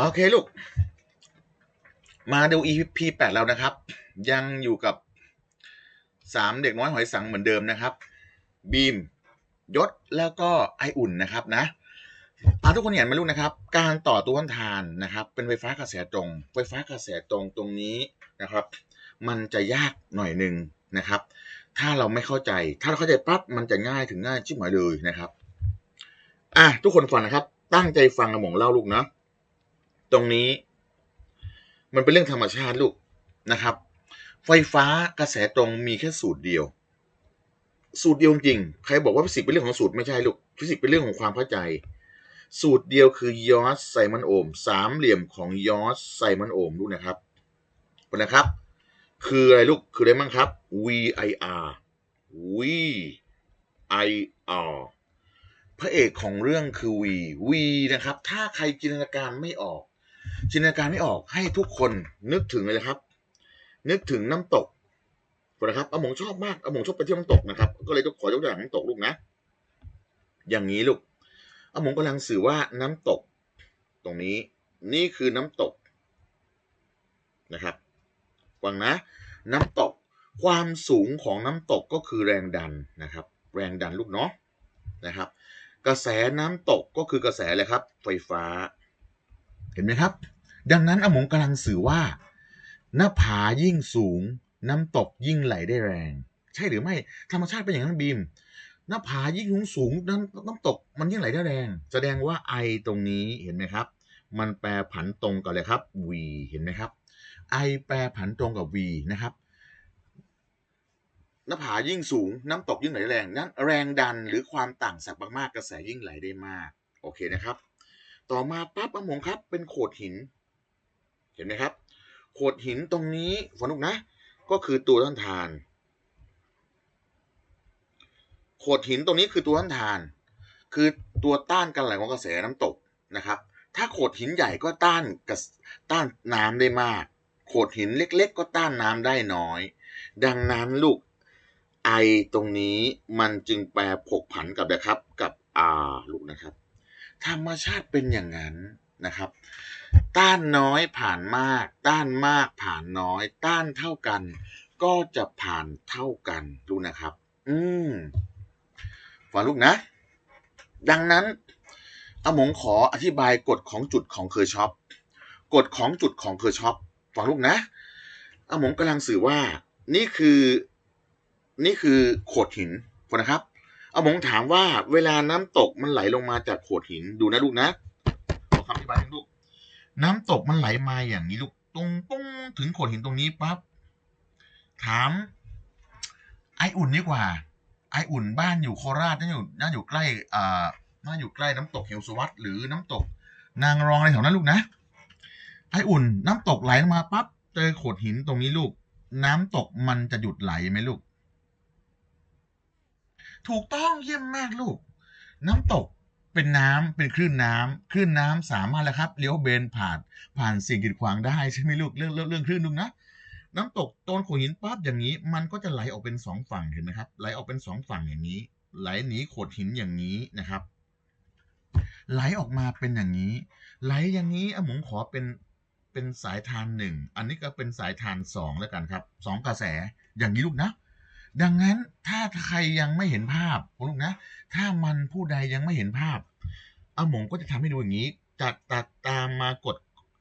โอเคลูก มาดู EP แปดแล้วนะครับ ยังอยู่กับสามเด็กน้อยหอยสังเหมือนเดิมนะครับ บีม ยศแล้วก็ไออุ่นนะครับนะอาทุกคนเห็นไหมลูกนะครับ การต่อตัวต้นทานนะครับ เป็นไฟฟ้ากระแสตรง ไฟฟ้ากระแสตรงตรงนี้นะครับ มันจะยากหน่อยหนึ่งนะครับ ถ้าเราไม่เข้าใจ ถ้าเราเข้าใจปั๊บมันจะง่ายถึงง่ายชิบหายเลยนะครับ อะทุกคนฟังนะครับ ตั้งใจฟังกระหม่อมเล่าลูกเนาะ ตรงนี้ มันเป็นเรื่องธรรมชาติลูกนะครับ ไฟฟ้ากระแสตรงมีแค่สูตรเดียว สูตรเดียวจริงใครบอกว่าฟิสิกส์เป็นเรื่องของสูตรไม่ใช่ลูกฟิสิกส์เป็นเรื่องของความเข้าใจ สูตรเดียวคือยอสไซมันโอห์มสามเหลี่ยมของยอสไซมันโอห์มลูกนะครับนะครับ คืออะไรลูกคืออะไรบ้างครับ VIR VIR พระเอกของเรื่องคือ V V นะครับ ถ้าใครจินตนาการไม่ออก จินตนาการไม่ออกให้ทุกคนนึกถึงเลยครับ นึกถึงน้ำตกนะครับอาหมงชอบมากอาหมงชอบไปเที่ยวน้ำตกนะครับ ก็เลยต้องขอยกตัวอย่างน้ำตกลูกนะ อย่างนี้ลูกอาหมงกำลังสื่อว่าน้ำตก ตรงนี้ นี่คือน้ำตกนะครับฟังนะ น้ำตก ความสูงของน้ำตกก็คือแรงดันนะครับ แรงดันลูกเนาะนะครับ กระแสน้ำตกก็คือกระแสอะไรครับ ไฟฟ้า ห็นไหมครับ ดังนั้นอาหมงกำลังสื่อว่า หน้าผายิ่งสูง น้ำตกยิ่งไหลได้แรง ใช่หรือไม่ธรรมชาติเป็นอย่างนั้นบีม หน้าผายิ่งสูงสูงน้ำน้ำตกมันยิ่งไหลได้แรง แสดงว่าไอตรงนี้เห็นไหมครับ มันแปรผันตรงกับเลยครับ v เห็นไหมครับไอแปรผันตรงกับ v นะครับหน้าผายิ่งสูงน้ำตกยิ่งไหลแรงนั้นแรงดันหรือความต่างศักย์มากๆกระแสยิ่งไหลได้มาก โอเคนะครับ ต่อมาปั๊บอมงครับเป็นโขดหิน เห็นไหมครับ โขดหินตรงนี้ฝนลูกนะ ก็คือตัวต้นทาน โขดหินตรงนี้คือตัวต้นทาน คือตัวต้านการไหลของกระแสน้ำตกนะครับ ถ้าโขดหินใหญ่ก็ต้านกระต้านน้ำได้มาก โขดหินเล็ก ๆ ก็ต้านน้ำได้น้อย ดังนั้นลูกไอตรงนี้มันจึงแปรผกผันกับนะครับกับ R ลูกนะครับ ธรรมชาติเป็นอย่างนั้นนะครับ ต้านน้อยผ่านมาก ต้านมากผ่านน้อย ต้านเท่ากัน ก็จะผ่านเท่ากันดูนะครับ อืมฟังลูกนะ ดังนั้นอาหมงขออธิบายกฎของจุดของเคอร์ชอปกฎของจุดของเคอร์ชอปฟังลูกนะอาหมงกำลังสื่อว่า นี่คือ นี่คือโขดหินนะครับ อามงถามว่าเวลาน้ำตกมันไหลลงมาจากโขดหินดูนะลูกนะขอคำอธิบายให้ลูก น้ำตกมันไหลมาอย่างนี้ลูกตรงปุ้งถึงโขดหินตรงนี้ปั๊บถาม ไออุ่นดีกว่า ไออุ่นบ้านอยู่โคราชน่าอยู่น่าอยู่ใกล้อ่าน่าอยู่ใกล้น้ำตกเหวสวัตหรือน้ำตก นางรองอะไรแถวนั้นลูกนะ ไออุ่นน้ำตกไหลลงมาปั๊บเจอโขดหินตรงนี้ลูก น้ำตกมันจะหยุดไหลไหมลูก ถูกต้องเยี่ยมมากลูก น้ำตกเป็นน้ำเป็นคลื่นน้ำคลื่นน้ำสามารถแล้วครับเลี้ยวเบนผ่านผ่านสิ่งกีดขวางได้ใช่ไหมลูกเรื่องเรื่องคลื่นลูกนะน้ำตกตอนโขดหินปั๊บอย่างนี้ มันก็จะไหลออกเป็นสองฝั่งเห็นไหมครับไหลออกเป็นสองฝั่งอย่างนี้ ไหลหนีโขดหินอย่างนี้นะครับ ไหลออกมาเป็นอย่างนี้ ไหลอย่างนี้อมงขอเป็นเป็นสายทานหนึ่งอันนี้ก็เป็นสายทานสองแล้วกันครับสองกระแสอย่างนี้ลูกนะ ดังนั้นถ้าใครยังไม่เห็นภาพลูกนะ ถ้ามันผู้ใดยังไม่เห็นภาพอาหมงก็จะทำให้ดูอย่างนี้จากตัดตามมากฎ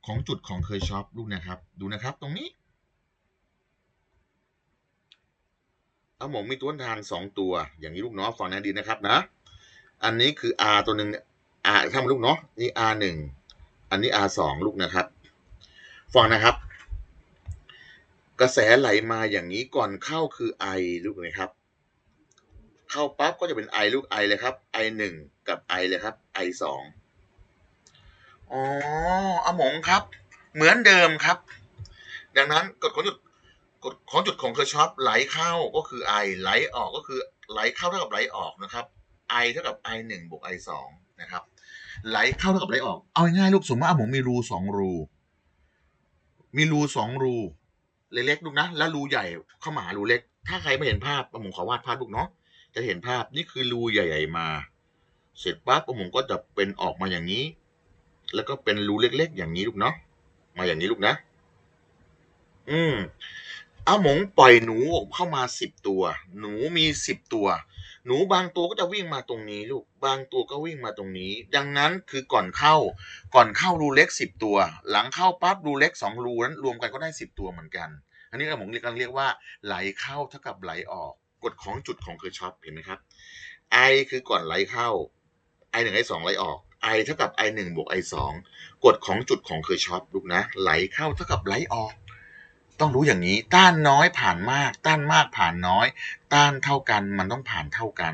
ของจุดของเคยช็อปลูกนะครับ ดูนะครับ ตรงนี้อาหมงมีตัวทานสองตัว อย่างนี้ลูกเนาะฟังนะดีนะครับนะ อันนี้คือ R ตัวหนึ่ง R ทำลูกเนาะนี่ R หนึ่งอันนี้ R สองลูกนะครับฟังนะครับ กระแสไหลมาอย่างนี้ก่อนเข้าคือ I ลูกนะครับ เข้าปั๊บก็จะเป็น I ลูก I เลยครับ I หนึ่งกับ I เลยครับ I สองอ๋ออาหมงครับ เหมือนเดิมครับ ดังนั้นกฎของจุดกฎของจุดของเคอร์ชอปไหลเข้าก็คือ I ไหลออกก็คือไหลเข้าเท่ากับไหลออกนะครับ I เท่ากับ I หนึ่งบวก I สองนะครับ ไหลเข้าเท่ากับไหลออก เอาง่ายๆลูกสมมติว่าอาหมงมีรูสองรู มีรูสองรู เล็กๆลูกนะ แล้วรูใหญ่เข้ามาหารูเล็ก ถ้าใครไม่เห็นภาพอาหมงขอวาดภาพลูกเนาะจะเห็นภาพนี่คือรูใหญ่ ๆ มา เสร็จปั๊บผมก็จะเป็นออกมาอย่างนี้ แล้วก็เป็นรูเล็ก ๆ อย่างนี้ลูกเนาะมาอย่างนี้ลูกนะ อืมอาหมงปล่อยหนูออกเข้ามาสิบตัว หนูมีสิบตัว หนูบางตัวก็จะวิ่งมาตรงนี้ลูก บางตัวก็วิ่งมาตรงนี้ ดังนั้นคือก่อนเข้า ก่อนเข้ารูเล็กสิบตัว หลังเข้าปั๊บรูเล็กสองรูนั้นรวมกันก็ได้สิบตัวเหมือนกัน อันนี้อาหมงเรียกกันเรียกว่าไหลเข้าเท่ากับไหลออก กฎของจุดของเคอร์ชอปเห็นไหมครับ I คือก่อนไหลเข้า I หนึ่ง I สองไหลออก I เท่ากับ I หนึ่งบวก I สองกฎของจุดของเคอร์ชอปลูกนะ ไหลเข้าเท่ากับไหลออก ต้องรู้อย่างนี้ ต้านน้อยผ่านมาก ต้านมากผ่านน้อย ต้านเท่ากัน มันต้องผ่านเท่ากัน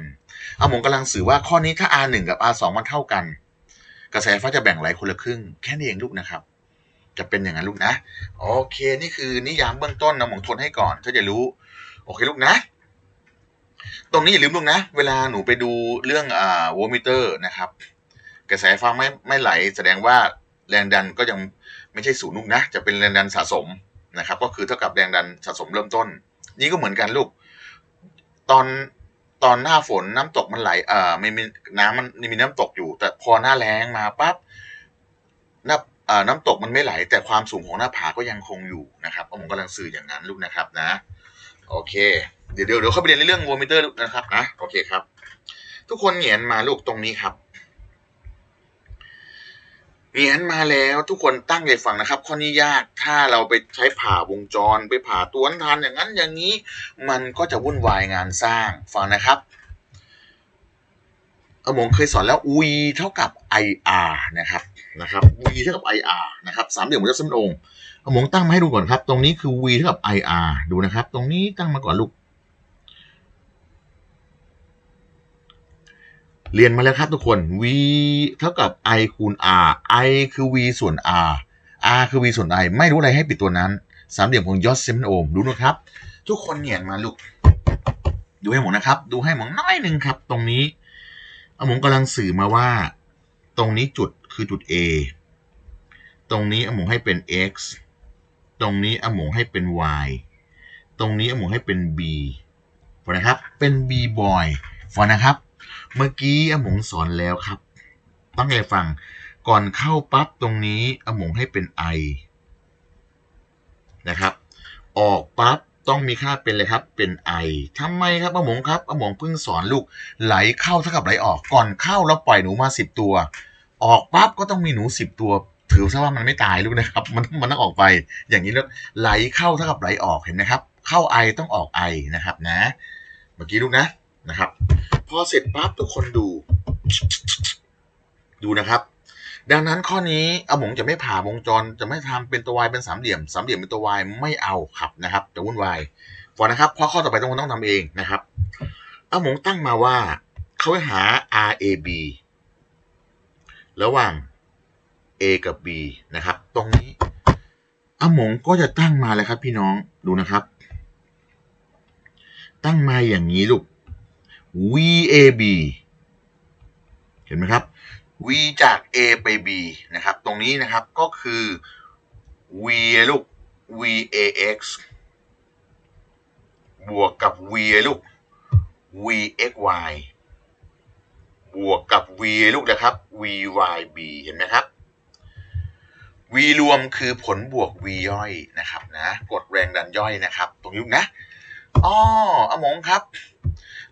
เอาผมกำลังสื่อว่าข้อนี้ถ้า R 1 กับ R 2 มันเท่ากัน กระแสไฟจะแบ่งไหลคนละครึ่ง แค่นี้เองลูกนะครับ จะเป็นอย่างนั้นลูกนะ โอเค นี่คือนิยามเบื้องต้นนะผมทนให้ก่อนถ้าจะรู้ โอเคลูกนะ ตรงนี้อย่าลืมลูกนะ เวลาหนูไปดูเรื่องอ่าโวลมิเตอร์นะครับ กระแสไฟไม่ไม่ไหล แสดงว่าแรงดันก็ยังไม่ใช่ศูนย์ลูกนะ จะเป็นแรงดันสะสม นะครับ ก็คือเท่ากับแรงดันสะสมเริ่มต้น นี่ก็เหมือนกันลูก ตอนตอนหน้าฝนน้ำตกมันไหลเอ่อไม่มีน้ำมันมีน้ำตกอยู่ แต่พอหน้าแล้งมาปั๊บน้ำเอ่อน้ำตกมันไม่ไหล แต่ความสูงของหน้าผาก็ยังคงอยู่นะครับผมกำลังสื่ออย่างนั้นลูกนะครับนะ โอเค เดี๋ยวเดี๋ยวเดี๋ยวเข้าไปเรียนในเรื่องโวลมิเตอร์นะครับนะโอเคครับ ทุกคนเหียนมาลูกตรงนี้ครับ เหงียนมาแล้วทุกคนตั้งใจฟังนะครับ ข้อนี้ยากถ้าเราไปใช้ผ่าวงจรไปผ่าตัวทันอย่างนั้นอย่างนี้ มันก็จะวุ่นวายงานสร้างฟังนะครับเออผมเคยสอนแล้ว v เท่ากับ ir นะครับนะครับ v เท่ากับ ir นะครับสามเหลี่ยมวงจรเส้นองค์เอาหมงตั้งมาให้ดูก่อนครับ ตรงนี้คือ v เท่ากับ ir ดูนะครับ ตรงนี้ตั้งมาก่อนลูก เรียนมาแล้วครับทุกคน v เท่ากับ i คูณ r i คือ v ส่วน r r คือ v ส่วน i ไม่รู้อะไรให้ปิดตัวนั้น สามเหลี่ยมของยอดเซมโอห์มดูนะครับ ทุกคนเหียนมาลูก ดูให้หมดนะครับ ดูให้หมดน้อยหนึ่งครับ ตรงนี้อาผมกำลังสื่อมาว่า ตรงนี้จุดคือจุด A ตรงนี้อาหมงให้เป็น x ตรงนี้อาหมงให้เป็น y ตรงนี้อาหมงให้เป็น b ฟังนะครับ เป็น b boy ฟังนะครับ เมื่อกี้อหมงสอนแล้วครับต้องใจฟัง ก่อนเข้าปั๊บตรงนี้อหมงให้เป็น i นะครับ ออกปั๊บต้องมีค่าเป็นเลยครับเป็น i ทำไมครับอหมงครับอหมงเพิ่งสอนลูกไหลเข้าเท่ากับไหลออกก่อนเข้าเราปล่อยหนูมา 10 ตัว ออกปั๊บก็ต้องมีหนู 10 ตัวถือซะว่ามันไม่ตายลูกนะครับ มันมันต้องออกไป อย่างนี้แล้วไหลเข้าเท่ากับไหลออกเห็นไหมครับ เข้า i ต้องออก i นะครับนะ เมื่อกี้ลูกนะนะครับ อเสร็จปั๊บทุกคนดู ดูนะครับ ดังนั้นข้อนี้อาหมงจะไม่ผ่าวงจรจะไม่ทำเป็นตัว y เป็นสามเหลี่ยมสามเหลี่ยมเป็นตัว y ไม่เอาครับนะครับจะวุ่นวายฟอนะครับเพราะข้อต่อไปต้องต้องทำเองนะครับอาหมงตั้งมาว่าเขาให้หา RAB ระหว่าง A กับ B นะครับ ตรงนี้อาหมงก็จะตั้งมาเลยครับพี่น้องดูนะครับ ตั้งมาอย่างนี้ลูก VAB เห็นไหมครับ v จาก a ไป b นะครับ ตรงนี้นะครับก็คือ v ลูก vax บวกกับ v ลูก vxy บวกกับ v ลูกนะครับ vyb เห็นไหมครับ v รวมคือผลบวก v ย่อยนะครับนะกดแรงดันย่อยนะครับ ตรงนี้นะอ๋ออมงครับ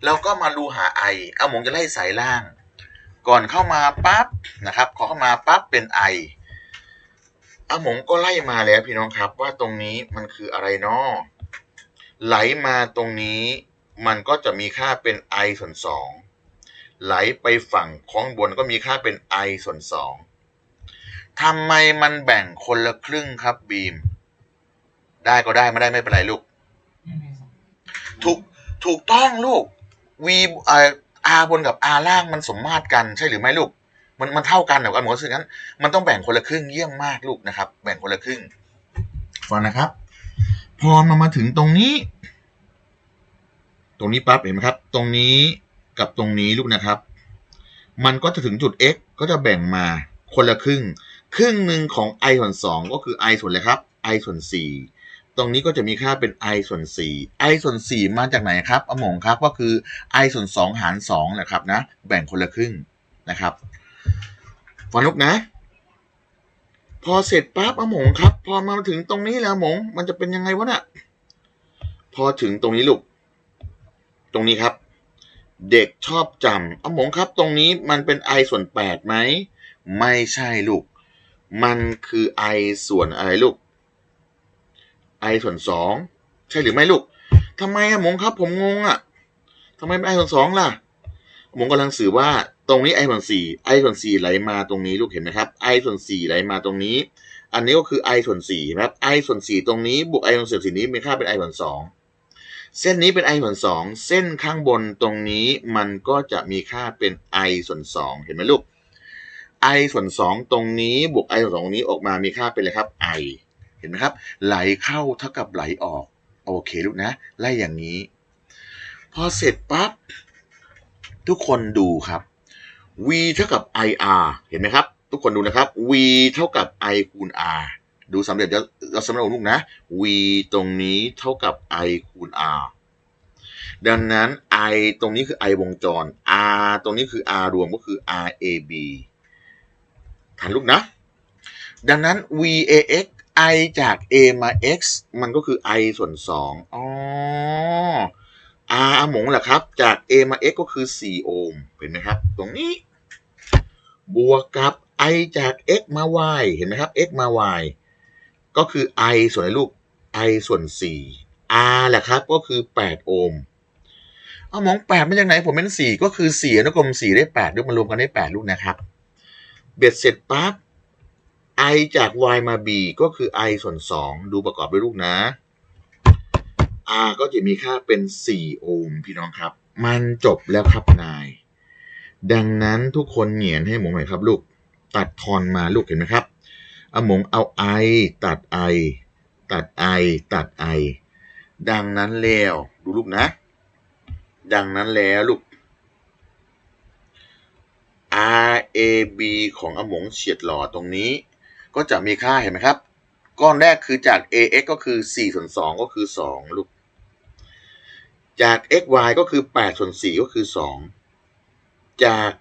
เราก็มาดูหา i อมงจะไล่สายล่าง ก่อนเข้ามาปั๊บนะครับขอเข้ามาปั๊บเป็น i อาหมงก็ไล่มาแล้วพี่น้องครับว่าตรงนี้มันคืออะไรเนาะไหลมาตรงนี้มันก็จะมีค่าเป็น i ส่วน 2 ไหลไปฝั่งของบนก็มีค่าเป็น i ส่วน 2ทำไมมันแบ่งคนละครึ่งครับบีม ได้ก็ได้ไม่ได้ไม่เป็นไรลูก ถูกถูกต้องลูก v เอ่อ r บนกับ r ล่างมันสมมาตรกันใช่หรือไม่ลูก มันมันเท่ากันเหรอกันหมดสื่อนั้นมันต้องแบ่งคนละครึ่งเยี่ยมมากลูกนะครับ แบ่งคนละครึ่งฟังนะครับ พอมามาถึงตรงนี้ ตรงนี้ปั๊บเห็นไหมครับ ตรงนี้กับตรงนี้ลูกนะครับ มันก็จะถึงจุด x ก็จะแบ่งมาคนละครึ่ง ครึ่งหนึ่งของ i ส่วน2ก็คือ i ส่วนอะไรครับ i ส่วน4 ตรงนี้ก็จะมีค่าเป็น i ส่วน 4 i ส่วน 4 มาจากไหนครับอมงครับก็คือ i ส่วน 2 หาร2แหละครับนะแบ่งคนละครึ่งนะครับฟังลูกนะ พอเสร็จปั๊บอมงครับ พอมาถึงตรงนี้แล้วมง มันจะเป็นยังไงวะน่ะพอถึงตรงนี้ลูก ตรงนี้ครับ เด็กชอบจำอมงครับ ตรงนี้มันเป็น i ส่วนแปดไหมไม่ใช่ลูก มันคือ i ส่วนอะไรลูก i ส่วนสองใช่หรือไม่ลูกทำไมอะหมงครับผมงงอะทำไมเป็น i ส่วนสองล่ะผมกำลังสื่อว่าตรงนี้ i ส่วนสี่ i ส่วนสี่ไหลมาตรงนี้ลูกเห็นไหมครับ i ส่วนสี่ไหลมาตรงนี้ อันนี้ก็คือ i ส่วนสี่นะครับ i ส่วนสี่ตรงนี้บวก i ส่วนสี่นี้มีค่าเป็น i ส่วนสองเส้นนี้เป็น i ส่วนสองเส้นข้างบนตรงนี้มันก็จะมีค่าเป็น i ส่วนสองเห็นไหมลูก i ส่วนสองตรงนี้บวก i ส่วนสองตรงนี้ออกมามีค่าเป็นอะไรครับ i เห็นไหมครับ ไหลเข้าเท่ากับไหลออก โอเคลูกนะ ไล่อย่างนี้ พอเสร็จปั๊บ ทุกคนดูครับ v เท่ากับ ir เห็นไหมครับ ทุกคนดูนะครับ v เท่ากับ i คูณ r ดูสำเร็จแล้วเราสำเร็จลูกนะ v ตรงนี้เท่ากับ i คูณ r ดังนั้น i ตรงนี้คือ i วงจร r ตรงนี้คือ r รวมก็คือ rab ทันลูกนะ ดังนั้น vax i จาก a มา x มันก็คือ i ส่วน2อ๋อ r หมงแหละครับ จาก a มา x ก็คือ 4 โอห์มเห็นไหมครับ ตรงนี้ บวกกับ i จาก x มา y เห็นไหมครับ x มา y ก็คือ i ส่วนอะไรลูก i ส่วน 4 r แหละครับ ก็คือ 8 โอห์มเอาหมอง 8 มาจากไหน ผมเป็น 4 ก็คือ4อนุกรม 4 ได้8ลูกมารวมกันได้ 8 ลูกนะครับ เบ็ดเสร็จปั๊บ i จาก y มา b ก็คือ i ส่วน 2 ดูประกอบด้วยลูกนะ r ก็จะมีค่าเป็น 4 โอห์มพี่น้องครับ มันจบแล้วครับนาย ดังนั้นทุกคนเหงียนให้หมงหน่อยครับลูก ตัดทอนมาลูกเห็นไหมครับเอาหมงเอา i ตัด i ตัด i ตัด i ดังนั้นแล้วดูลูกนะ ดังนั้นแล้วลูก r a b ของอมงเฉียดหล่อตรงนี้ ก็จะมีค่าเห็นไหมครับ ก้อนแรกคือจาก ax ก็คือ4ส่วน2ก็คือ2ลูก จาก xy ก็คือ8ส่วน4ก็คือ 2 จาก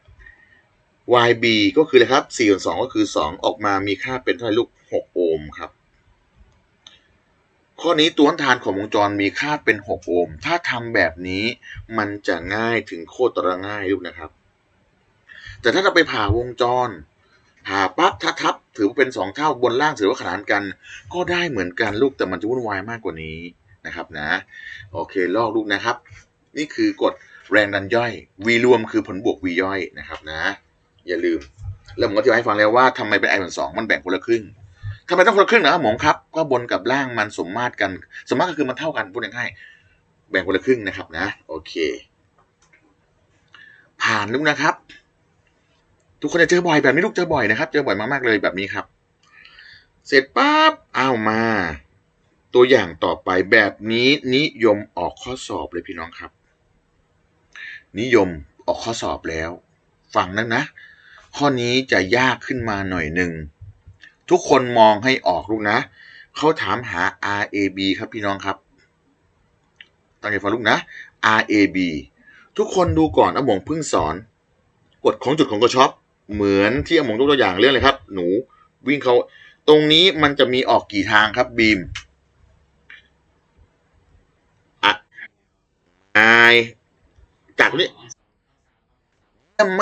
yb ก็คืออะไรครับ4ส่วน2ก็คือ 2 ออกมามีค่าเป็นเท่าไหร่ลูก 6 โอห์มครับ ข้อนี้ตัวต้นทานของวงจรมีค่าเป็น 6 โอห์ม ถ้าทำแบบนี้มันจะง่ายถึงโคตรง่ายลูกนะครับ แต่ถ้าเราไปผ่าวงจร ผ่าปั๊บถ้าทับถือว่าเป็น2เท่าบนล่างถือว่าขนานกัน ก็ได้เหมือนกันลูกแต่มันจะวุ่นวายมากกว่านี้นะครับนะ โอเคลอกลูกนะครับ นี่คือกฎแรงดันย่อย v รวมคือผลบวก v ย่อยนะครับนะ อย่าลืมแล้วผมก็จะให้ฟังแล้วว่าทำไมเป็น i ส่วนสองมันแบ่งคนละครึ่งทำไมต้องคนละครึ่งนะครับหมงครับ ก็บนกับล่างมันสมมาตรกันสมมาตรก็คือมันเท่ากันพูดง่ายๆแบ่งคนละครึ่งนะครับนะ โอเค ผ่านลูกนะครับ ทุกคนจะเจอบ่อยแบบนี้ลูกเจอบ่อยนะครับ เจอบ่อยมากๆเลยแบบนี้ครับ เสร็จปั๊บเอามา ตัวอย่างต่อไปแบบนี้นิยมออกข้อสอบเลยพี่น้องครับ นิยมออกข้อสอบแล้ว ฟังนะนะ ข้อนี้จะยากขึ้นมาหน่อยหนึ่งทุกคนมองให้ออกลูกนะเขาถามหา RAB ครับพี่น้องครับตั้งใจฟังลูกนะ RAB ทุกคนดูก่อนอหมงเพิ่งสอนกฎของจุดของกระชอป เหมือนที่อมงยกตัวอย่างเรื่องเลยครับ หนูวิ่งเขาตรงนี้มันจะมีออกกี่ทางครับบีมอะไอจากนี้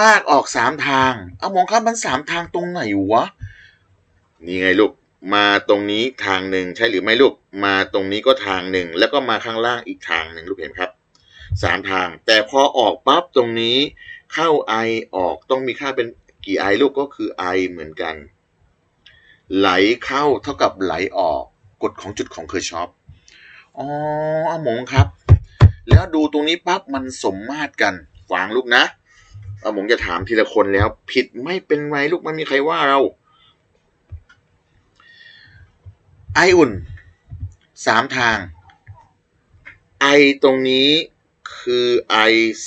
มากออกสามทางเอามองครับมันสามทางตรงไหนวะนี่ไงลูกมาตรงนี้ทางหนึ่งใช่หรือไม่ลูกมาตรงนี้ก็ทางหนึ่งแล้วก็มาข้างล่างอีกทางหนึ่งลูกเห็นครับสามทาง แต่พอออกปั๊บตรงนี้เข้าไอออกต้องมีค่าเป็น กี่ไอลูกก็คือไอเหมือนกัน ไหลเข้าเท่ากับไหลออกกฎของจุดของเคอร์ชอปอ๋ออหมงครับ แล้วดูตรงนี้ปั๊บมันสมมาตรกันฟังลูกนะอาผมจะถามทีละคนแล้ว ผิดไม่เป็นไรลูกไม่มีใครว่าเรา ไออุ่นสามทาง ไอตรงนี้คือไอ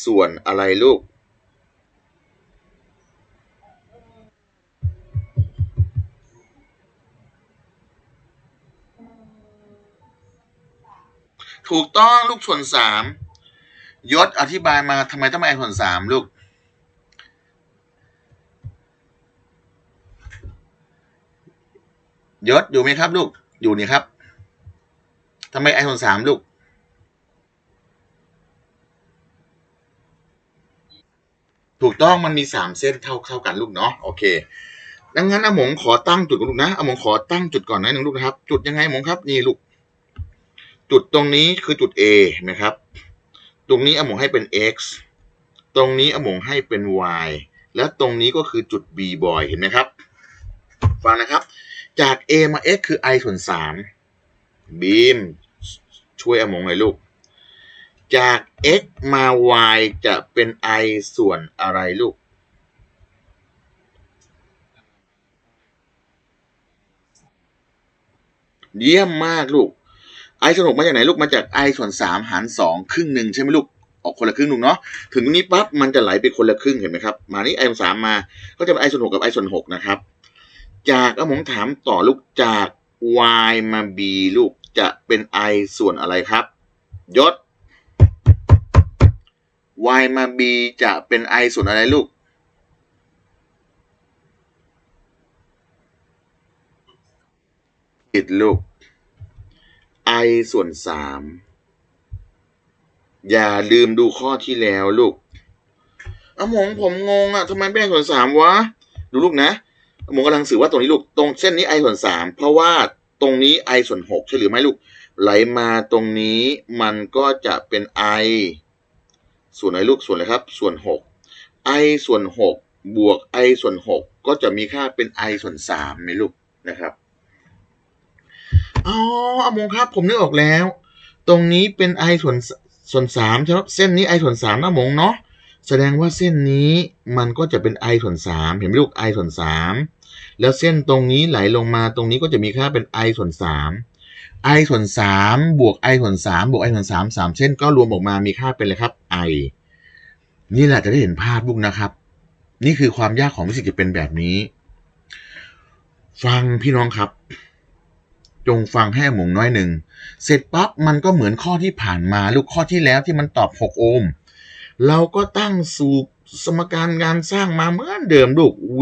ส่วนอะไรลูก ถูกต้องลูกส่วนสามยศอธิบายมาทำไมต้องมาไอส่วนสามลูก ยศอยู่ไหมครับ ลูก อยู่นี่ครับทำไมไอส่วนสามลูก ถูกต้องมันมีสามเส้นเท่าเข้ากันลูกเนาะโอเค ดังนั้นอมงขอตั้งจุดก่อนลูกนะอมงขอตั้งจุดก่อนนะหนึ่งลูกนะครับ จุดยังไงอมงครับ นี่ลูก จุดตรงนี้คือจุด A เห็นะครับ ตรงนี้อมงให้เป็น x ตรงนี้อมงให้เป็น y และตรงนี้ก็คือจุด b boy เห็นไหมครับ ฟังนะครับ จาก a มา x คือ i ส่วน3บีมช่วยอมงหน่อยลูก จาก x มา y จะเป็น i ส่วนอะไรลูก เยี่ยมมากลูก i ส่วน6มาจากไหนลูกมาจาก i ส่วน3หาร2ครึ่งหนึ่งใช่ไหมลูกออกคนละครึ่งลูกเนาะถึงตรงนี้ปั๊บมันจะไหลไปคนละครึ่งเห็นไหมครับมานี่ i ส่วน3มาก็จะเป็น i ส่วน6กับ i ส่วน6นะครับ จากอาหมงถามต่อลูกจาก y มา b ลูกจะเป็น i ส่วนอะไรครับ ยศ y มา b จะเป็น i ส่วนอะไรลูก ผิดลูก i ส่วนสามอย่าลืมดูข้อที่แล้วลูกอามงผมงงอะ่ะทำไมแบ่งส่วนสามวะ ดูลูกนะอามงกำลังสื่อว่าตรงนี้ลูก ตรงเส้นนี้ i ส่วนสามเพราะว่าตรงนี้ i ส่วนหกใช่หรือไม่ลูก ไหลมาตรงนี้มันก็จะเป็น i ส่วนไหนลูก ส่วนอะไรครับ ส่วนหก i ส่วนหกบวก i ส่วนหกก็จะมีค่าเป็น i ส่วนสามไหมลูกนะครับ อ๋ออามงครับ ผมนึกออกแล้ว ตรงนี้เป็น i ส่วนส่วนสามใช่ไหมเส้นนี้ i ส่วนสามนะมงเนาะแสดงว่าเส้นนี้มันก็จะเป็น i ส่วนสามเห็นไหมลูก i ส่วนสามแล้วเส้นตรงนี้ไหลลงมาตรงนี้ก็จะมีค่าเป็น i ส่วนสาม i ส่วนสามบวก i ส่วนสามบวก i ส่วนสามสามเส้นก็รวมออกมามีค่าเป็นอะไรครับ i นี่แหละจะได้เห็นภาพลูกนะครับ นี่คือความยากของฟิสิกส์จะเป็นแบบนี้ ฟังพี่น้องครับ จงฟังให้หมงน้อยหนึ่ง เสร็จปั๊บมันก็เหมือนข้อที่ผ่านมาลูกข้อที่แล้วที่มันตอบ 6 โอห์ม เราก็ตั้งสูตรสมการงานสร้างมาเหมือนเดิมลูก v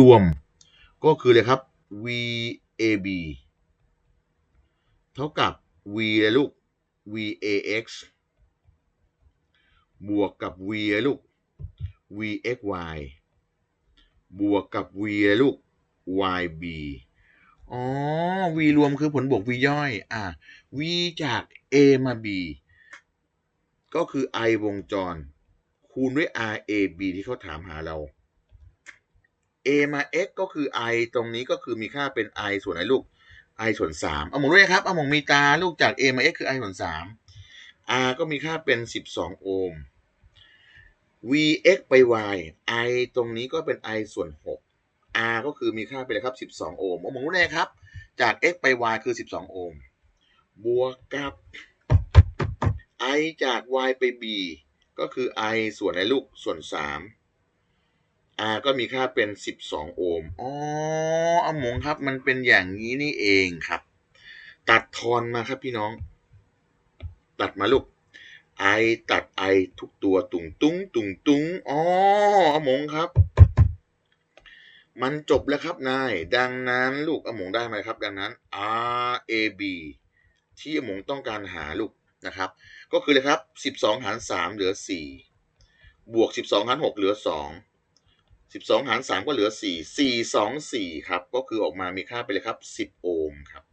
รวม ก็คือเลยครับ vab เท่ากับ v เลยลูก vax บวกกับ v เลยลูก vxy บวกกับ v เลยลูก yb อ๋อ v รวมคือผลบวก v ย่อย อะ v จาก a มา b ก็คือ i วงจร คูณด้วย rab ที่เขาถามหาเรา a มา x ก็คือ i ตรงนี้ก็คือมีค่าเป็น i ส่วนไหนลูก i ส่วน3เอาหมงด้วยครับเอาหมงมีตาลูกจาก a มา x คือ i ส่วน3 r ก็มีค่าเป็น 12 โอห์ม vx ไป y i ตรงนี้ก็เป็น i ส่วน 6 r ก็คือมีค่าเป็นอะไรครับ 12 โอห์มเอามงรู้ได้ครับ จาก x ไป y คือ 12 โอห์ม บวกกับ i จาก y ไป b ก็คือ i ส่วนอะไรลูก ส่วน 3 r ก็มีค่าเป็น 12 โอห์ม อ๋อเอามงครับ มันเป็นอย่างนี้นี่เองครับ ตัดทอนมาครับพี่น้อง ตัดมาลูก i ตัด i ทุกตัวตุงตุ้งตุงตุ้งอ๋อเอามงครับ มันจบแล้วครับนาย ดังนั้นลูกอมงได้ไหมครับ ดังนั้น R A B ที่อมงต้องการหาลูกนะครับ ก็คือเลยครับ 12 หาร 3 เหลือ 4 บวก 12 หาร 6 เหลือ 2 12 หาร 3 ก็เหลือ 4 4 2 4 ครับ ก็คือออกมามีค่าไปเลยครับ 10 โอห์มครับ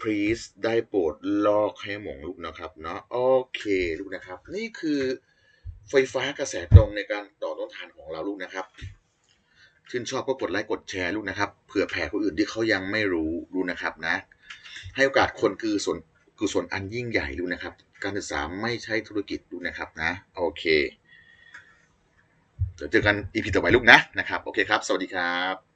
please ได้โปรดลอกให้หมงลูกนะครับเนาะโอเค ลูกนะครับ นี่คือ ไฟฟ้ากระแสตรงในการต่อต้นทานของเราลูกนะครับ ชื่นชอบก็กดไลค์กดแชร์ลูกนะครับเผื่อแผ่คนอื่นที่เขายังไม่รู้รู้นะครับนะ ให้โอกาสคนคือส่วนคือส่วนอันยิ่งใหญ่ลูกนะครับ การศึกษาไม่ใช่ธุรกิจลูกนะครับนะโอเคเดี๋ยวเจอกันอีพีต่อไปลูกนะนะครับโอเคครับ สวัสดีครับ